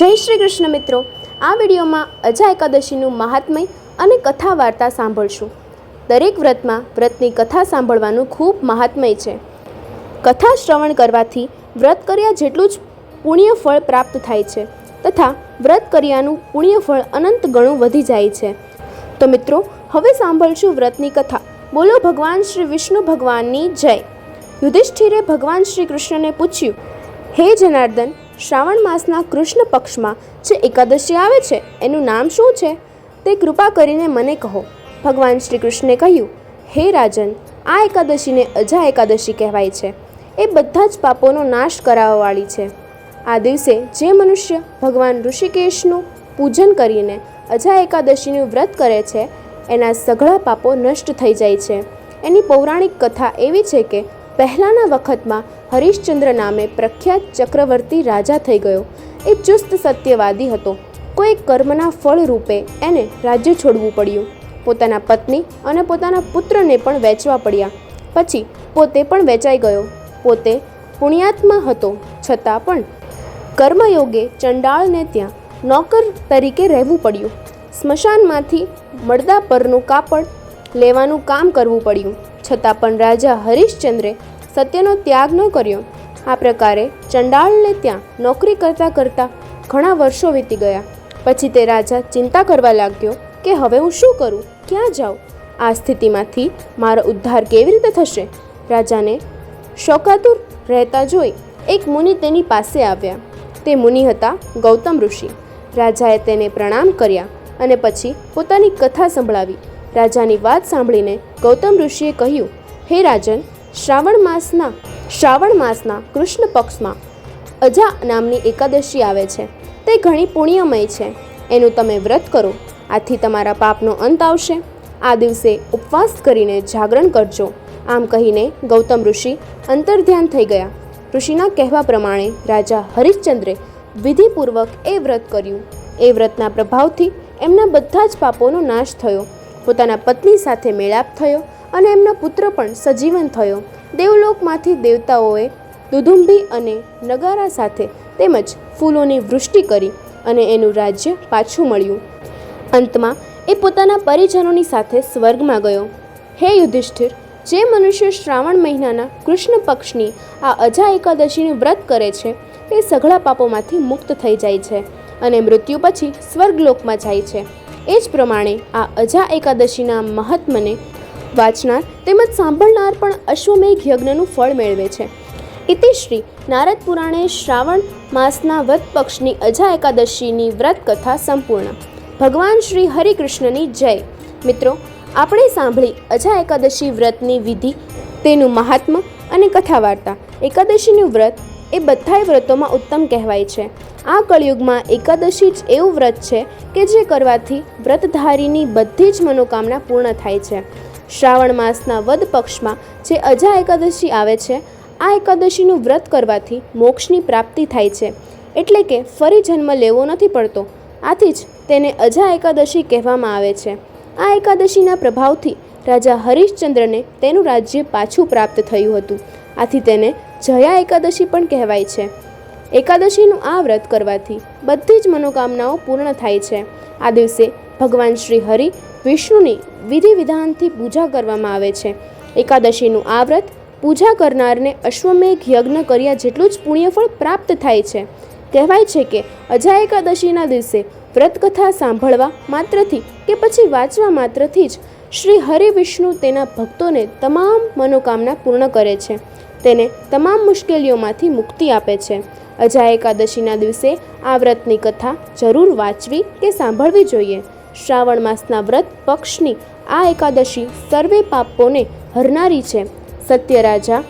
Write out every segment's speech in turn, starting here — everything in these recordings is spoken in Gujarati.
જય શ્રી કૃષ્ણ મિત્રો. આ વિડીયોમાં અજા એકાદશીનું મહાત્મય અને કથા વાર્તા સાંભળશું. દરેક વ્રતમાં વ્રતની કથા સાંભળવાનું ખૂબ મહાત્મય છે. કથા શ્રવણ કરવાથી વ્રત કર્યા જેટલું જ પુણ્ય ફળ પ્રાપ્ત થાય છે તથા વ્રત કર્યાનું પુણ્ય ફળ અનંત ગણું વધી જાય છે. તો મિત્રો, હવે સાંભળશું વ્રતની કથા. બોલો ભગવાન શ્રી વિષ્ણુ ભગવાનની જય. યુધિષ્ઠિરે ભગવાન શ્રી કૃષ્ણને પૂછ્યું, હે જનાર્દન શ્રાવણ માસના કૃષ્ણ પક્ષમાં જે એકાદશી આવે છે, એનું નામ શું છે? તે કૃપા કરીને મને કહો. ભગવાન શ્રી કૃષ્ણે કહ્યું, હે રાજન, આ એકાદશીને અજા એકાદશી કહેવાય છે. એ બધા જ પાપોનો નાશ કરાવવાવાળી છે. આ દિવસે જે મનુષ્ય ભગવાન ઋષિકેશનું પૂજન કરીને અજા એકાદશીનું વ્રત કરે છે, એના સઘળા પાપો નષ્ટ થઈ જાય છે. એની પૌરાણિક કથા એવી છે કે પહેલાંના વખતમાં હરિશ્ચંદ્ર નામે પ્રખ્યાત ચક્રવર્તી રાજા થઈ ગયો. એ ચુસ્ત સત્યવાદી હતો. કોઈ કર્મના ફળ રૂપે એને રાજ્ય છોડવું પડ્યું. પોતાના પત્ની અને પોતાના પુત્રને પણ વેચવા પડ્યા. પછી પોતે પણ વેચાઈ ગયો. પોતે પુણ્યાત્મા હતો. છતાં પણ કર્મયોગે ચંડાળને ત્યાં નોકર તરીકે રહેવું પડ્યું. સ્મશાનમાંથી મળદા પરનું કાપડ લેવાનું કામ કરવું પડ્યું. છતાં પણ રાજા હરિશ્ચંદ્રે સત્યનો ત્યાગ ન કર્યો. આ પ્રકારે ચંડાળને ત્યાં નોકરી કરતાં કરતાં ઘણા વર્ષો વીતી ગયા. પછી તે રાજા ચિંતા કરવા લાગ્યો કે હવે હું શું કરું? ક્યાં જાઉં? આ સ્થિતિમાંથી મારો ઉદ્ધાર કેવી રીતે થશે? રાજાને શોકાતુર રહેતા જોઈ એક મુનિ તેની પાસે આવ્યા. તે મુનિ હતા ગૌતમ ઋષિ. રાજાએ તેને પ્રણામ કર્યા અને પછી પોતાની કથા સંભળાવી. રાજાની વાત સાંભળીને ગૌતમ ઋષિએ કહ્યું, હે રાજન શ્રાવણ માસના શ્રાવણ માસના કૃષ્ણ પક્ષમાં અજા નામની એકાદશી આવે છે. તે ઘણી પુણ્યમય છે. એનું તમે વ્રત કરો. આથી તમારા પાપનો અંત આવશે. આ દિવસે ઉપવાસ કરીને જાગરણ કરજો. આમ કહીને ગૌતમ ઋષિ અંતર્ધ્યાન થઈ ગયા. ઋષિના કહેવા પ્રમાણે રાજા હરિશ્ચંદ્રે વિધિપૂર્વક એ વ્રત કર્યું. એ વ્રતના પ્રભાવથી એમના બધા જ પાપોનો નાશ થયો. પોતાના પત્ની સાથે મેળાપ થયો. અને એમનો પુત્ર પણ સજીવન થયો. દેવલોકમાંથી દેવતાઓએ દુધુંભી અને નગારા સાથે તેમજ ફૂલોની વૃષ્ટિ કરી અને એનું રાજ્ય પાછું મળ્યું. અંતમાં એ પોતાના પરિજનોની સાથે સ્વર્ગમાં ગયો. હે યુધિષ્ઠિર, જે મનુષ્ય શ્રાવણ મહિનાના કૃષ્ણ પક્ષની આ અજા એકાદશીનું વ્રત કરે છે, તે સઘળા પાપોમાંથી મુક્ત થઈ જાય છે અને મૃત્યુ પછી સ્વર્ગલોકમાં જાય છે. એ જ પ્રમાણે આ અજા એકાદશીના મહાત્મને વાંચનાર તેમજ સાંભળનાર પણ અશ્વમેઘ યજ્ઞનું ફળ મેળવે છે. ઇતિશ્રી નારદ પુરાણે શ્રાવણ માસના વ્રત પક્ષની અજા એકાદશીની વ્રત કથા સંપૂર્ણ. ભગવાન શ્રી હરિકૃષ્ણની જય. મિત્રો, આપણે સાંભળી અજા એકાદશી વ્રતની વિધિ, તેનું મહાત્મ અને કથા વાર્તા એકાદશીનું વ્રત એ બધાય વ્રતોમાં ઉત્તમ કહેવાય છે. આ કળિયુગમાં એકાદશી જ એવું વ્રત છે કે જે કરવાથી વ્રતધારીની બધી જ મનોકામના પૂર્ણ થાય છે. શ્રાવણ માસના વદ પક્ષમાં જે અજા એકાદશી આવે છે, આ એકાદશીનું વ્રત કરવાથી મોક્ષની પ્રાપ્તિ થાય છે. એટલે કે ફરી જન્મ લેવો નથી પડતો. આથી જ તેને અજા એકાદશી કહેવામાં આવે છે. આ એકાદશીના પ્રભાવથી રાજા હરિશ્ચંદ્રને તેનું રાજ્ય પાછું પ્રાપ્ત થયું હતું. આથી તેને જયા એકાદશી પણ કહેવાય છે. એકાદશીનું આ વ્રત કરવાથી બધી જ મનોકામનાઓ પૂર્ણ થાય છે. આ દિવસે ભગવાન શ્રી હરિ વિષ્ણુની વિધિ વિધાનથી પૂજા કરવામાં આવે છે. એકાદશીનું આ વ્રત પૂજા કરનારને અશ્વમેઘ યજ્ઞ કર્યા જેટલું જ પુણ્યફળ પ્રાપ્ત થાય છે. કહેવાય છે કે અજા એકાદશીના દિવસે વ્રતકથા સાંભળવા માત્રથી કે પછી વાંચવા માત્રથી જ શ્રી હરિ વિષ્ણુ તેના ભક્તોને તમામ મનોકામના પૂર્ણ કરે છે. તેને તમામ મુશ્કેલીઓમાંથી મુક્તિ આપે છે. અજા એકાદશીના દિવસે આ વ્રતની કથા જરૂર વાંચવી કે સાંભળવી જોઈએ. શ્રાવણ માસના વ્રત પક્ષની આ એકાદશી સર્વે પાપોને હરનારી છે. સત્ય રાજા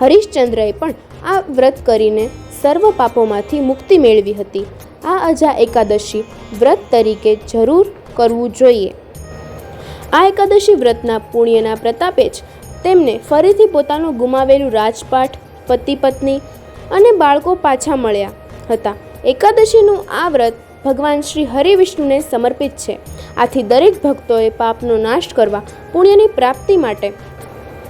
હરિશ્ચંદ્રએ પણ આ વ્રત કરીને સર્વ પાપોમાંથી મુક્તિ મેળવી હતી. આ અજા એકાદશી વ્રત તરીકે જરૂર કરવું જોઈએ. આ એકાદશી વ્રતના પુણ્યના પ્રતાપે જ તેમને ફરીથી પોતાનું ગુમાવેલું રાજપાઠ પતિ પત્ની અને બાળકો પાછા મળ્યા હતા. એકાદશીનું આ વ્રત ભગવાન શ્રી હરિવિષ્ણુને સમર્પિત છે. આથી દરેક ભક્તોએ પાપનો નાશ કરવા પુણ્યની પ્રાપ્તિ માટે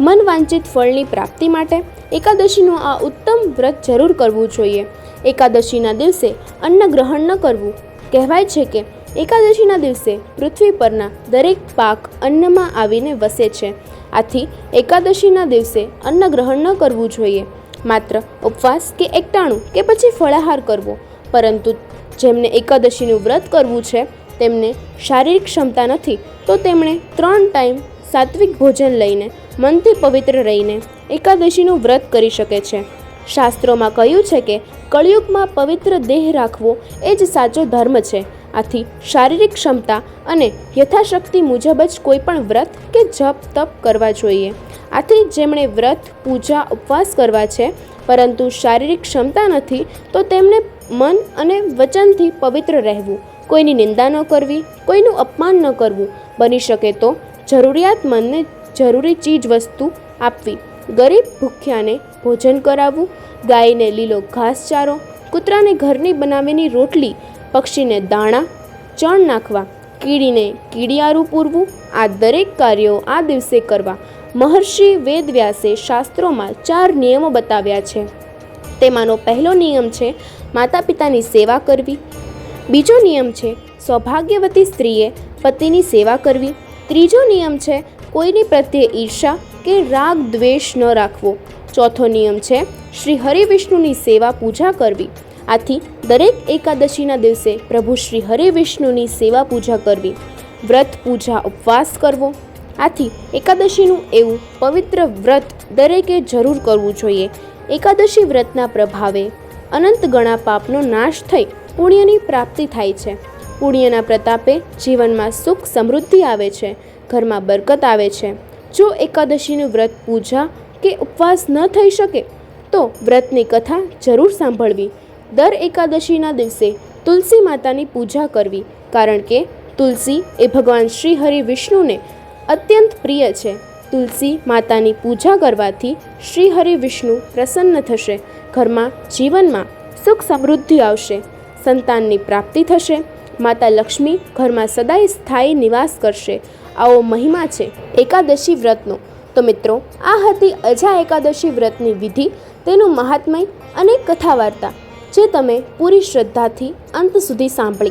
મન વાંચિત ફળની પ્રાપ્તિ માટે એકાદશીનું આ ઉત્તમ વ્રત જરૂર કરવું જોઈએ. એકાદશીના દિવસે અન્ન ગ્રહણ ન કરવું. કહેવાય છે કે એકાદશીના દિવસે પૃથ્વી પરના દરેક પાક અન્નમાં આવીને વસે છે. આથી એકાદશીના દિવસે અન્ન ગ્રહણ ન કરવું જોઈએ. માત્ર ઉપવાસ કે એકટાણું કે પછી ફળાહાર કરવો. પરંતુ જેમને એકાદશીનું વ્રત કરવું છે, તેમને શારીરિક ક્ષમતા નથી, તો તેમણે ત્રણ ટાઈમ સાત્વિક ભોજન લઈને, મનથી પવિત્ર રહીને એકાદશીનું વ્રત કરી શકે છે. શાસ્ત્રોમાં કહ્યું છે કે, કળિયુગમાં પવિત્ર દેહ રાખવો એ જ સાચો ધર્મ છે. આથી શારીરિક ક્ષમતા અને યથાશક્તિ મુજબ જ કોઈપણ વ્રત કે જપ તપ કરવા જોઈએ. આથી જેમણે વ્રત, પૂજા, ઉપવાસ કરવા છે, પરંતુ શારીરિક ક્ષમતા નથી, તો તેમને મન અને વચનથી પવિત્ર રહેવું. કોઈની નિંદા ન કરવી, કોઈનું અપમાન ન કરવું. બની શકે તો જરૂરિયાતમંદને જરૂરી ચીજ વસ્તુ આપવી. ગરીબ ભૂખ્યાને ભોજન કરાવવું, ગાયને લીલો ઘાસચારો કૂતરાને ઘરની બનાવેલી રોટલી, પક્ષીને દાણા, ચણ નાખવા, કીડીને કીડિયારું પૂરવું, આ દરેક કાર્યો આ દિવસે કરવા. મહર્ષિ વેદવ્યાસે શાસ્ત્રોમાં ચાર નિયમો બતાવ્યા છે. તેમાંનો પહેલો નિયમ છે માતા પિતાની સેવા કરવી. બીજો નિયમ છે, સૌભાગ્યવતી સ્ત્રીએ પતિની સેવા કરવી. ત્રીજો નિયમ છે, કોઈની પ્રત્યે ઈર્ષા કે રાગ દ્વેષ ન રાખવો. ચોથો નિયમ છે, શ્રી હરિવિષ્ણુની સેવા પૂજા કરવી. આથી દરેક એકાદશીના દિવસે પ્રભુ શ્રી હરિવિષ્ણુની સેવા પૂજા કરવી. વ્રત પૂજા ઉપવાસ કરવો. આથી એકાદશીનું એવું પવિત્ર વ્રત દરેકે જરૂર કરવું જોઈએ. એકાદશી વ્રતના પ્રભાવે અનંત ગણા પાપનો નાશ થઈ પુણ્યની પ્રાપ્તિ થાય છે. પુણ્યના પ્રતાપે જીવનમાં સુખ સમૃદ્ધિ આવે છે, ઘરમાં બરકત આવે છે. જો એકાદશીનું વ્રત પૂજા કે ઉપવાસ ન થઈ શકે, તો વ્રતની કથા જરૂર સાંભળવી. દર એકાદશીના દિવસે તુલસી માતાની પૂજા કરવી, કારણ કે તુલસી એ ભગવાન શ્રી હરિ વિષ્ણુને અત્યંત પ્રિય છે. તુલસી માતાની પૂજા કરવાથી શ્રી હરિ વિષ્ણુ પ્રસન્ન થશે ઘરમાં જીવનમાં સુખ સમૃદ્ધિ આવશે, સંતાનની પ્રાપ્તિ થશે, માતા લક્ષ્મી ઘરમાં સદાય સ્થાયી નિવાસ કરશે. આવો મહિમા છે એકાદશી વ્રતનો. તો મિત્રો, આ હતી અજા એકાદશી વ્રતની વિધિ, તેનું મહાત્મય અને કથા વાર્તા જે તમે પૂરી શ્રદ્ધાથી અંત સુધી સાંભળી.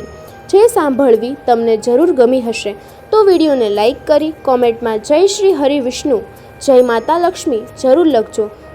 જે સાંભળવી તમને જરૂર ગમી હશે, તો વિડીયોને લાઇક કરી કોમેન્ટમાં જય શ્રી હરિ વિષ્ણુ, જય માતા લક્ષ્મી જરૂર લખજો.